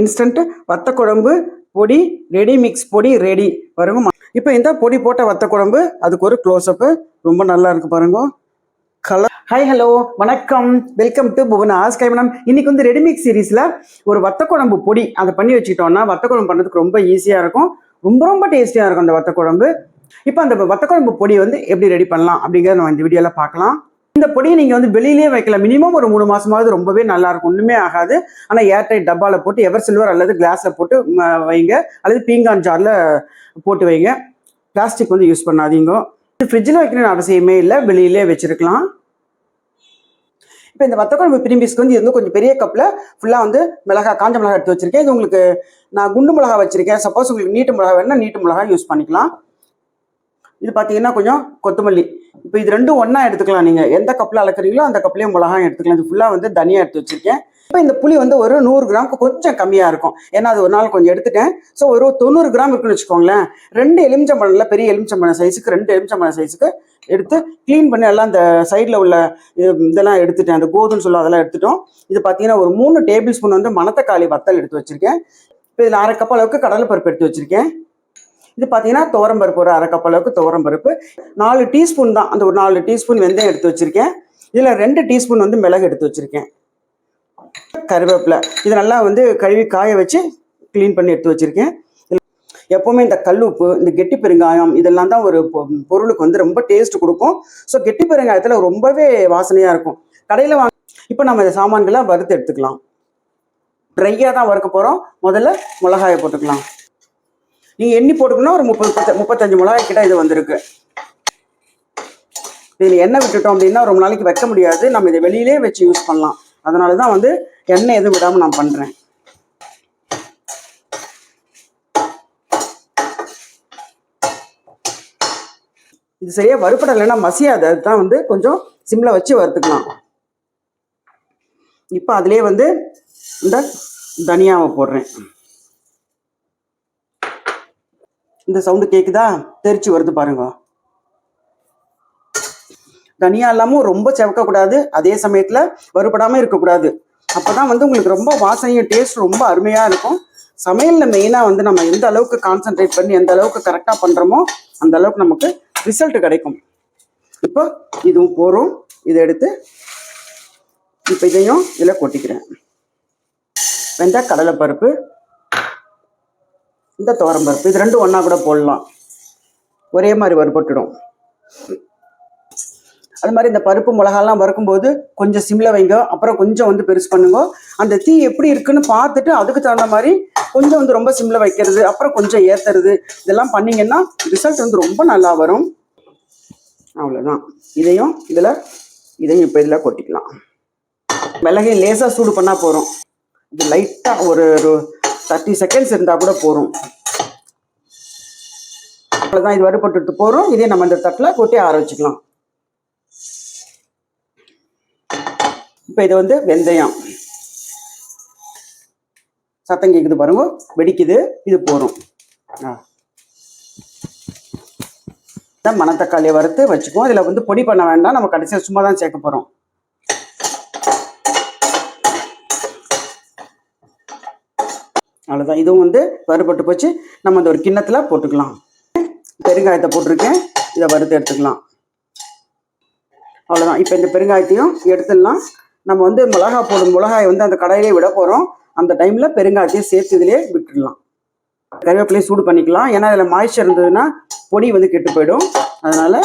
Instant வத்த குழம்பு பொடி ரெடி மிக்ஸ் பொடி ரெடி பாருங்க இப்போ இந்த பொடி போட்ட வத்த குழம்பு அதுக்கு ஒரு க்ளோஸ்அப்பு ரொம்ப நல்லா இருக்கு பாருங்க. கலர் ஹாய் ஹலோ வணக்கம். வெல்கம் டு புவனா ஆஸ்கை மேடம் இன்னைக்கு வந்து ரெடிமிக்ஸ் சீரீஸில் ஒரு வத்த குழம்பு பொடி அதை பண்ணி வச்சுக்கிட்டோம்னா வத்த குழம்பு பண்ணுறதுக்கு ரொம்ப ஈஸியாக இருக்கும். ரொம்ப ரொம்ப டேஸ்டியாக இருக்கும் அந்த வத்த குழம்பு. இப்போ அந்த வத்த குழம்பு பொடி வந்து எப்படி ரெடி பண்ணலாம் அப்படிங்கிறத நம்ம இந்த வீடியோவில் பார்க்கலாம். இந்த பொடியை நீங்கள் வந்து வெளியிலே வைக்கலாம். மினிமம் ஒரு மூணு மாதமாவது ரொம்பவே நல்லா இருக்கும் ஒன்றுமே ஆகாது. ஆனால் ஏர்டைட் டப்பாவில் போட்டு எவர் சில்வர் அல்லது கிளாஸில் போட்டு வைங்க. அல்லது பீங்கான் ஜாரில் போட்டு வைங்க. பிளாஸ்டிக் வந்து யூஸ் பண்ணாதீங்க. ஃப்ரிட்ஜில் வைக்கணும்னு அவசியமே இல்லை. வெளியிலே வச்சுருக்கலாம். இப்போ இந்த வத்தக்குழம்பு பிரிம்பிஸ்க்கு வந்து இது வந்து கொஞ்சம் பெரிய கப்பில் ஃபுல்லாக வந்து மிளகா காஞ்ச மிளகா எடுத்து வச்சுருக்கேன். இது உங்களுக்கு நான் குண்டு மிளகா வச்சுருக்கேன். சப்போஸ் உங்களுக்கு நீட்டு மிளகா வேணும்னா நீட்டு மிளகா யூஸ் பண்ணிக்கலாம். இது பார்த்தீங்கன்னா கொஞ்சம் கொத்தமல்லி. இப்போ இது ரெண்டும் ஒன்றா எடுத்துக்கலாம் நீங்கள் எந்த கப்பில் அளக்குறீங்களோ அந்த கப்லேயும் மிளகாயும் எடுத்துக்கலாம். இது ஃபுல்லாக வந்து தனியாக எடுத்து வச்சிருக்கேன். இப்போ இந்த புளி வந்து ஒரு நூறு கிராமுக்கு கொஞ்சம் கம்மியாக இருக்கும். ஏன்னா அது ஒரு நாள் கொஞ்சம் எடுத்துட்டேன். ஸோ ஒரு தொண்ணூறு கிராம் இருக்குன்னு வச்சுக்கோங்களேன். ரெண்டு எலுமிச்சம்பழம்ல பெரிய எலுமிச்சம்பழம் சைஸுக்கு ரெண்டு எலுமிச்சம்பழம் சைஸுக்கு எடுத்து க்ளீன் பண்ணி எல்லாம் அந்த சைடில் உள்ள இதெல்லாம் எடுத்துட்டேன். அந்த கோதுன்னு சொல்ல அதெல்லாம் எடுத்துட்டோம். இது பார்த்தீங்கன்னா ஒரு மூணு டேபிள் ஸ்பூன் வந்து மணத்தக்காளி வத்தல் எடுத்து வச்சிருக்கேன். இப்போ இதில் அரை கப் அளவுக்கு கடலைப்பருப்பு எடுத்து வச்சிருக்கேன். இது பார்த்தீங்கன்னா துவரம்பருப்பு ஒரு அரை கப் அளவுக்கு துவரம்பருப்பு நாலு டீஸ்பூன் தான். அந்த ஒரு நாலு டீஸ்பூன் வெந்தயம் எடுத்து வச்சிருக்கேன். இதில் ரெண்டு டீஸ்பூன் வந்து மிளகு எடுத்து வச்சிருக்கேன். கருவேப்பிலை. இது நல்லா வந்து கழுவி காய வச்சு க்ளீன் பண்ணி எடுத்து வச்சிருக்கேன். எப்போவுமே இந்த கல்லுப்பு இந்த கெட்டி பெருங்காயம் இதெல்லாம் தான் ஒரு பொ- பொருளுக்கு வந்து ரொம்ப டேஸ்ட் கொடுக்கும். ஸோ கெட்டி பெருங்காயத்தில் ரொம்பவே வாசனையாக இருக்கும். கடையில் வாங்க இப்போ நம்ம இந்த சாமான்களை வறுத்து எடுத்துக்கலாம். ட்ரையாக தான் வறுக்க போகிறோம் முதல்ல மிளகாயை போட்டுக்கலாம். நீங்கள் எண்ணி போட்டுக்கணும் ஒரு முப்பது முப்பத்தஞ்சு மிளகாய் கிட்ட இது வந்திருக்கு. இதில் எண்ணெய் விட்டுட்டோம் அப்படின்னா ரொம்ப நாளைக்கு வைக்க முடியாது. நம்ம இதை வெளியிலே வச்சு யூஸ் பண்ணலாம். அதனால தான் வந்து எண்ணெய் எதுவும் விடாமல் நான் பண்ணுறேன் இது சரியா வறுப்படலைன்னா மசியாது. அதுதான் வந்து கொஞ்சம் சிம்ல வச்சு வறுத்துக்கலாம். இப்போ அதிலே வந்து இந்த தனியாவை போடுறேன். இந்த சவுண்டு கேக்குதா? தெரிச்சு வருது பாருங்க. தனியா இல்லாமல் ரொம்ப செவக்கக்கூடாது. அதே சமயத்தில் வறுபடாமல் இருக்கக்கூடாது. அப்போ தான் வந்து உங்களுக்கு ரொம்ப வாசனையும் டேஸ்ட் ரொம்ப அருமையாக இருக்கும். சமையலில் மெயினாக வந்து நம்ம எந்த அளவுக்கு கான்சென்ட்ரேட் பண்ணி எந்த அளவுக்கு கரெக்டாக பண்ணுறோமோ அந்த அளவுக்கு நமக்கு ரிசல்ட் கிடைக்கும். இப்போ இதுவும் போகிறோம் இதை எடுத்து இப்போ இதையும் இதில் கொட்டிக்கிறேன். வெந்தா கடலைப்பருப்பு இந்த துவரம்பருப்பு இது ரெண்டும் ஒன்றா கூட போடலாம். ஒரே மாதிரி வறுபட்டுடும். அது மாதிரி இந்த பருப்பு மிளகாலாம் வறுக்கும்போது கொஞ்சம் சிம்ல வைங்க. அப்புறம் கொஞ்சம் வந்து பெருசு பண்ணுங்க. அந்த தீ எப்படி இருக்குன்னு பார்த்துட்டு அதுக்கு தகுந்த மாதிரி கொஞ்சம் வந்து ரொம்ப சிம்ல வைக்கிறது. அப்புறம் கொஞ்சம் ஏற்றுறது இதெல்லாம் பண்ணிங்கன்னா ரிசல்ட் வந்து ரொம்ப நல்லா வரும். அவ்வளோதான் இதையும் இதில் இதையும் இப்போ இதில் கொட்டிக்கலாம். மிளகையும் லேசாக சூடு பண்ணால் போகிறோம் இது லைட்டாக ஒரு தேர்ட்டி செகண்ட்ஸ் இருந்தால் கூட போகும் அவ்வளோதான் இது வறுபட்டுட்டு போகிறோம் இதே நம்ம இந்த தட்டில் கொட்டி ஆற வச்சுக்கலாம். இப்போ இது வந்து வெந்தயம். சத்தம் கேட்குது பாருங்க. வெடிக்குது. இது போகிறோம் ஆ. இதான் மணத்தக்காளியை வறுத்து வச்சுக்குவோம். இதில் வந்து பொடி பண்ண வேண்டாம். நம்ம கடைசியாக சும்மா தான் சேர்க்க போகிறோம் அவ்வளோதான் இதுவும் வந்து வறுபட்டு போச்சு. நம்ம அந்த ஒரு கிண்ணத்தில் போட்டுக்கலாம். பெருங்காயத்தை போட்டிருக்கேன். இதை வறுத்து எடுத்துக்கலாம். அவ்வளோதான் இப்போ இந்த பெருங்காயத்தையும் எடுத்துடலாம். நம்ம வந்து மிளகா போடும் மிளகாயை வந்து அந்த கடையிலே விட போகிறோம் அந்த டைமில் பெருங்காயத்தையும் சேர்த்து இதிலே விட்டுடலாம். கருவேப்பிலையும் சூடு பண்ணிக்கலாம். ஏன்னா அதில் மாய்ச்சர் இருந்ததுன்னா பொடி வந்து கெட்டு போயிடும். அதனால்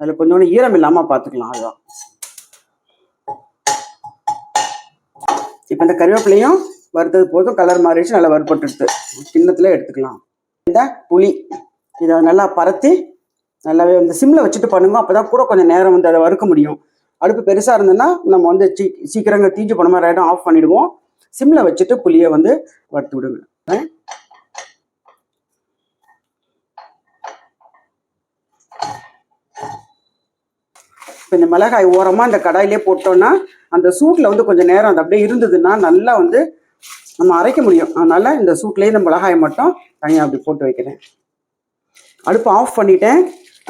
அதில் கொஞ்சோண்டு ஈரம் இல்லாமல் பார்த்துக்கலாம் அதுதான் இப்போ இந்த கருவேப்பிலையும் வறுத்தது போதும் கலர் மாறிடுச்சு நல்லா வறுபட்டுடுது கிண்ணத்தில் எடுத்துக்கலாம். இந்த புளி இதை நல்லா பரத்தி நல்லாவே வந்து சிம்மில் வச்சுட்டு பண்ணுங்க அப்போ தான் கூட கொஞ்சம் நேரம் வந்து அதை வறுக்க முடியும். அடுப்பு பெருசாக இருந்ததுன்னா நம்ம வந்து சீ சீக்கிரங்க தீஞ்சு போன மாதிரி ஆகிடும் ஆஃப் பண்ணிவிடுவோம் சிம்மில் வச்சுட்டு புளியை வந்து வறுத்து விடுங்க. இப்போ இந்த மிளகாய் ஓரமாக இந்த கடாயிலே போட்டோன்னா அந்த சூட்டில் வந்து கொஞ்சம் நேரம் அது அப்படியே இருந்ததுன்னா நல்லா வந்து நம்ம அரைக்க முடியும். அதனால இந்த சூட்லேயே இந்த மிளகாயை மட்டும் தனியாக அப்படி போட்டு வைக்கிறேன். அடுப்பு ஆஃப் பண்ணிட்டேன்.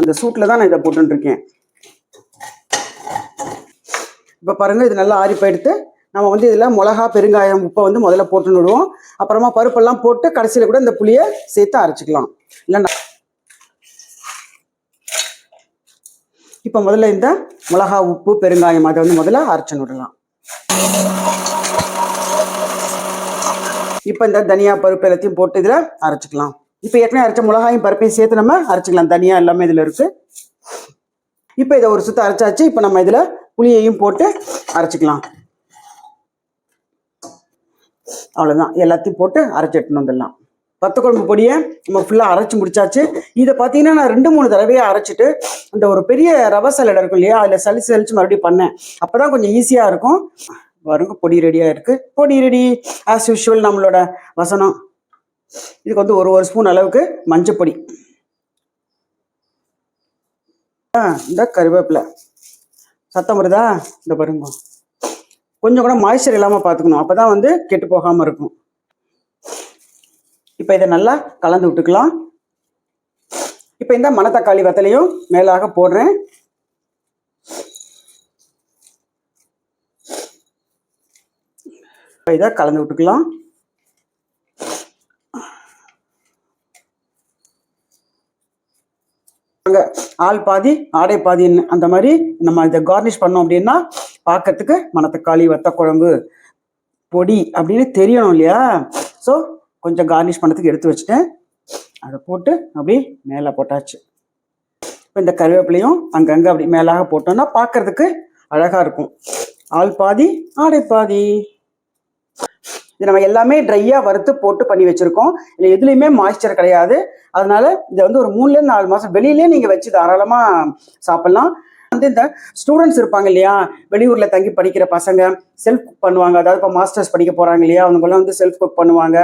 அந்த சூட்டில் தான் நான் இதை போட்டுருக்கேன் இப்போ பாருங்கள் இது நல்லா ஆறி போயிடுத்து. நம்ம வந்து இதில் மிளகா பெருங்காயம் உப்பை வந்து முதல்ல போட்டு விடுவோம். அப்புறமா பருப்பெல்லாம் போட்டு கடைசியில் கூட இந்த புளியை சேர்த்து அரைச்சிக்கலாம். இல்லைன்னா இப்போ முதல்ல இந்த மிளகா உப்பு பெருங்காயம் அதை வந்து முதல்ல அரைச்சு விடலாம். இப்போ இந்த தனியா பருப்பு எல்லாத்தையும் போட்டு இதில் அரைச்சிக்கலாம். இப்போ ஏற்கனவே அரைச்ச மிளகாயும் பருப்பையும் சேர்த்து நம்ம அரைச்சிக்கலாம். தனியா எல்லாமே இதில் இருக்கு. இப்போ இதை ஒரு சுத்தம் அரைச்சாச்சு. இப்போ நம்ம இதில் புளியையும் போட்டு அரைச்சிக்கலாம். அவ்வளோதான் எல்லாத்தையும் போட்டு அரைச்சிட்டுன்னு வந்துடலாம். பத்து குழம்பு பொடியை நம்ம ஃபுல்லாக அரைச்சி முடிச்சாச்சு. இதை பார்த்தீங்கன்னா நான் ரெண்டு மூணு தடவையே அரைச்சிட்டு அந்த ஒரு பெரிய ரவை சலடை இருக்கும் இல்லையா? அதில் சலிச்சு சலிச்சு மறுபடியும் பண்ணேன். அப்போ தான் கொஞ்சம் ஈஸியாக இருக்கும். பாருங்க பொடி ரெடியாக இருக்குது பொடி ரெடி ஆஸ் யூஷுவல் நம்மளோட வசனம். இதுக்கு வந்து ஒரு ஒரு ஸ்பூன் அளவுக்கு மஞ்சப்பொடி. ஆ இந்த கருவேப்பிலை. சத்தம் வருதா? இந்த பாருங்க. கொஞ்சம் கூட மாய்ச்சர் இல்லாமல் பார்த்துக்கணும். அப்போ தான் வந்து கெட்டு போகாமல் இருக்கும். இப்போ இதை நல்லா கலந்து விட்டுக்கலாம். இப்போ இந்த மணத்தக்காளி வத்தலையும் மேலாக போடுறேன். இதை கலந்து விட்டுக்கலாம். அங்கே ஆள் பாதி ஆடை பாதின்னு அந்த மாதிரி நம்ம இதை கார்னிஷ் பண்ணோம் அப்படின்னா பார்க்கறதுக்கு மணத்தக்காளி வத்த குழம்பு பொடி அப்படின்னு தெரியணும் இல்லையா? ஸோ கொஞ்சம் கார்னிஷ் பண்ணதுக்கு எடுத்து வச்சுட்டேன். அதை போட்டு அப்படி மேலே போட்டாச்சு. இப்போ இந்த கருவேப்பிலையும் அங்கங்கே அப்படி மேலாக போட்டோம்னா பார்க்கறதுக்கு அழகாக இருக்கும். ஆள் பாதி ஆடை பாதி. இது நம்ம எல்லாமே ட்ரையாக வறுத்து போட்டு பண்ணி வச்சுருக்கோம். இல்லை எதுலேயுமே மாய்ஸ்சர் கிடையாது. அதனால இதை வந்து ஒரு மூணுலேருந்து நாலு மாதம் வெளியிலே நீங்கள் வச்சு தாராளமாக சாப்பிட்லாம். வந்து இந்த ஸ்டூடெண்ட்ஸ் இருப்பாங்க இல்லையா வெளியூரில் தங்கி படிக்கிற பசங்க செல்ஃப் குக் பண்ணுவாங்க. அதாவது இப்போ மாஸ்டர்ஸ் படிக்க போகிறாங்க இல்லையா அவங்கெல்லாம் வந்து செல்ஃப் குக் பண்ணுவாங்க.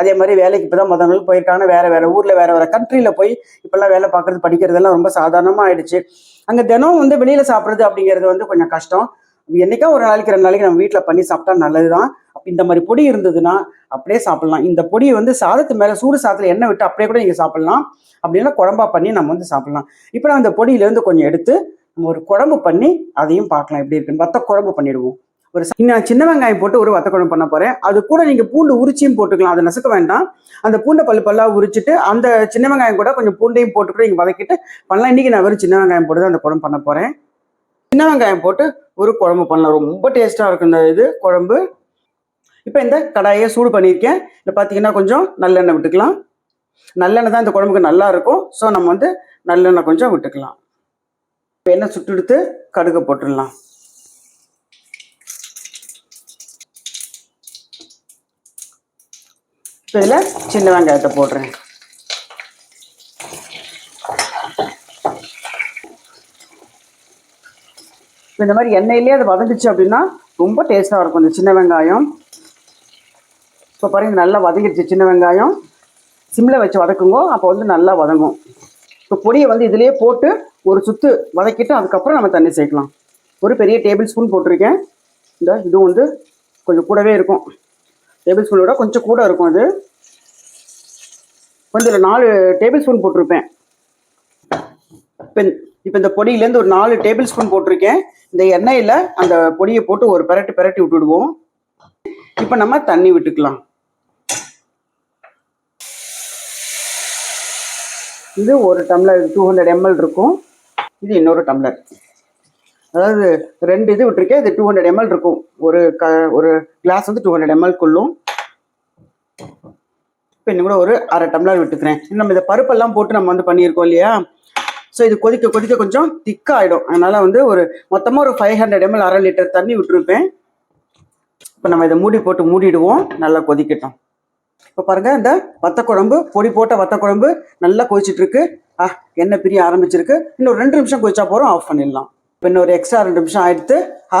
அதே மாதிரி வேலைக்கு இப்போ தான் முதல் நாள் போயிருக்காங்க. வேறு வேறு ஊரில் வேறு வேறு கண்ட்ரியில் போய் இப்போல்லாம் வேலை பார்க்குறது படிக்கிறதெல்லாம் ரொம்ப சாதாரணமாக ஆயிடுச்சு. அங்கே தினம் வந்து வெளியில் சாப்பிட்றது அப்படிங்கிறது வந்து கொஞ்சம் கஷ்டம். என்னைக்கா ஒரு நாளைக்கு ரெண்டு நாளைக்கு நம்ம வீட்டில் பண்ணி சாப்பிட்டா நல்லதுதான். அப்ப இந்த மாதிரி பொடி இருந்ததுன்னா அப்படியே சாப்பிட்லாம். இந்த பொடியை வந்து சாதத்து மேலே சூடு சாதத்தில் எண்ணெய் விட்டு அப்படியே கூட நீங்கள் சாப்பிட்லாம். அப்படின்னா குழம்பா பண்ணி நம்ம வந்து சாப்பிட்லாம். இப்போ நான் அந்த பொடியிலேருந்து கொஞ்சம் எடுத்து நம்ம ஒரு குழம்பு பண்ணி அதையும் பார்க்கலாம். எப்படி இருக்குன்னு வத்த குழம்பு பண்ணிடுவோம். ஒரு ச- நான் சின்ன வெங்காயம் போட்டு ஒரு வத்த குழம்பு பண்ண போகிறேன் அது கூட நீங்கள் பூண்டு உரிச்சியும் போட்டுக்கலாம். அதை நசுக்க வேண்டாம். அந்த பூண்டை பல்லு பல்லாக உரிச்சிட்டு அந்த சின்ன வெங்காயம் கூட கொஞ்சம் பூண்டையும் போட்டு கூட வதக்கிட்டு பண்ணலாம். இன்றைக்கி நான் வெறும் சின்ன வெங்காயம் போட்டு தான் அந்த குழம்பு பண்ண போகிறேன் சின்ன வெங்காயம் போட்டு ஒரு குழம்பு பண்ணலாம். ரொம்ப டேஸ்ட்டாக இருக்கும் இந்த இது குழம்பு. இப்போ இந்த கடாயை சூடு பண்ணியிருக்கேன். இதில் பார்த்தீங்கன்னா கொஞ்சம் நல்லெண்ணெய் விட்டுக்கலாம். நல்லெண்ணெய் தான் இந்த குழம்புக்கு நல்லா இருக்கும். ஸோ நம்ம வந்து நல்லெண்ணெய் கொஞ்சம் விட்டுக்கலாம். இப்போ எண்ணெய் சுட்டு எடுத்து கடுகு போட்டுடலாம். இப்போ இதில் சின்ன வெங்காயத்தை போடுறேன். இப்போ இந்த மாதிரி எண்ணெயிலே அது வதங்கிச்சு அப்படின்னா ரொம்ப டேஸ்ட்டாக இருக்கும் இந்த சின்ன வெங்காயம். இப்போ பாருங்க நல்லா வதங்கிடுச்சு சின்ன வெங்காயம். சிம்மில் வச்சு வதக்குங்க அப்போ வந்து நல்லா வதங்கும். இப்போ பொடியை வந்து இதுலேயே போட்டு ஒரு சுத்து வதக்கிட்டு அதுக்கப்புறம் நம்ம தண்ணி சேர்க்கலாம். ஒரு பெரிய டேபிள் ஸ்பூன் போட்டிருக்கேன். இந்த இதுவும் வந்து கொஞ்சம் கூடவே இருக்கும். டேபிள் ஸ்பூனோட கொஞ்சம் கூட இருக்கும் அது. கொஞ்சம் நாலு டேபிள் ஸ்பூன் போட்டிருப்பேன். இப்போ இப்போ இந்த பொடியிலேருந்து ஒரு நாலு டேபிள் ஸ்பூன் போட்டிருக்கேன். இந்த எண்ணெயில் அந்த பொடியை போட்டு ஒரு பெரட்டு பெரட்டி விட்டுடுவோம். இப்போ நம்ம தண்ணி விட்டுக்கலாம். இது ஒரு டம்ளர் டூ ஹண்ட்ரட் எம்எல் இருக்கும். இது இன்னொரு டம்ளர். அதாவது ரெண்டு இது விட்டுருக்கேன். இது டூ ஹண்ட்ரட் எம்எல் இருக்கும். ஒரு க ஒரு கிளாஸ் வந்து டூ ஹண்ட்ரட் எம்எல்க்குள்ளும் இப்போ இன்னும் கூட ஒரு அரை டம்ளர் விட்டுக்கிறேன். நம்ம இந்த பருப்பெல்லாம் போட்டு நம்ம வந்து பண்ணியிருக்கோம் இல்லையா? ஸோ இது கொதிக்க கொதிக்க கொஞ்சம் திக்காகிடும் அதனால் வந்து ஒரு மொத்தமாக ஒரு ஃபைவ் ஹண்ட்ரட் எம்எல் அரை லிட்டர் தண்ணி விட்டுருப்பேன். இப்போ நம்ம இதை மூடி போட்டு மூடிடுவோம். நல்லா கொதிக்கட்டும். இப்போ பாருங்கள் இந்த வத்த குழம்பு பொடி போட்ட வத்த குழம்பு நல்லா கொதிச்சிட்ருக்கு. ஆ எண்ணெய் பிரிய ஆரம்பிச்சிருக்கு. இன்னும் ரெண்டு நிமிஷம் கொதிச்சா போகிறோம் ஆஃப் பண்ணிடலாம். இப்போ இன்னொரு எக்ஸ்ட்ரா ரெண்டு நிமிஷம் ஆயிடுத்து. ஆ,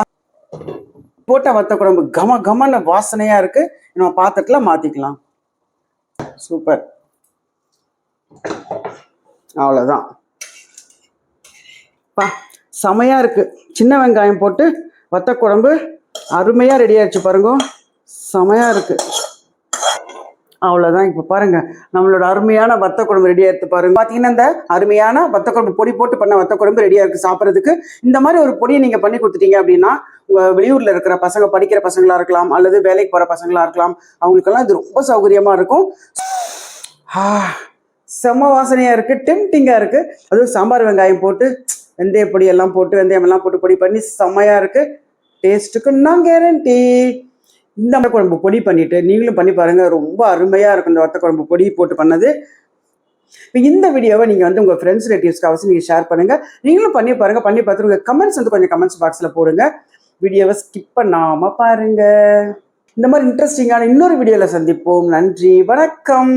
போட்ட வத்த குழம்பு கம கமன்னு வாசனையாக இருக்குது நம்ம பாத்திரத்தில் மாற்றிக்கலாம் சூப்பர். அவ்வளோதான் பா செமையாக இருக்குது சின்ன வெங்காயம் போட்டு வத்த குழம்பு அருமையாக ரெடி ஆயிடுச்சு பாருங்க. செமையாக இருக்குது அவ்வளோதான் இப்போ பாருங்க. நம்மளோட அருமையான வத்த குழம்பு ரெடியாக எடுத்து பாருங்க. பார்த்தீங்கன்னா இந்த அருமையான வத்த குழம்பு பொடி போட்டு பண்ண வத்த குழம்பு ரெடியாக இருக்குது சாப்பிட்றதுக்கு. இந்த மாதிரி ஒரு பொடியை நீங்கள் பண்ணி கொடுத்துட்டீங்க அப்படின்னா உங்கள் வெளியூரில் இருக்கிற பசங்க படிக்கிற பசங்களா இருக்கலாம் அல்லது வேலைக்கு போகிற பசங்களா இருக்கலாம் அவங்களுக்கெல்லாம் இது ரொம்ப சௌகரியமாக இருக்கும். செம்ம வாசனையாக இருக்குது டெம்டிங்காக இருக்குது அதுவும் சாம்பார் வெங்காயம் போட்டு வெந்தய பொடியெல்லாம் போட்டு வெந்தயமெல்லாம் போட்டு பொடி பண்ணி செம்மையாக இருக்குது டேஸ்ட்டுக்கு நான் கேரண்டி இந்த வத்த குழம்பு பொடி பண்ணிவிட்டு நீங்களும் பண்ணி பாருங்கள் ரொம்ப அருமையாக இருக்கும் இந்த வத்த குழம்பு பொடி போட்டு பண்ணது. இப்போ இந்த வீடியோவை நீங்கள் வந்து உங்கள் ஃப்ரெண்ட்ஸ் ரிலேட்டிவ்ஸ்க்கு அவசியம் நீங்கள் ஷேர் பண்ணுங்கள் நீங்களும் பண்ணி பாருங்கள் பண்ணி பார்த்துருங்க கமெண்ட்ஸ் வந்து கொஞ்சம் கமெண்ட்ஸ் பாக்ஸில் போடுங்க. வீடியோவை ஸ்கிப் பண்ணாமல் பாருங்கள் இந்த மாதிரி இன்ட்ரெஸ்டிங்கான இன்னொரு வீடியோவில் சந்திப்போம். நன்றி. வணக்கம்.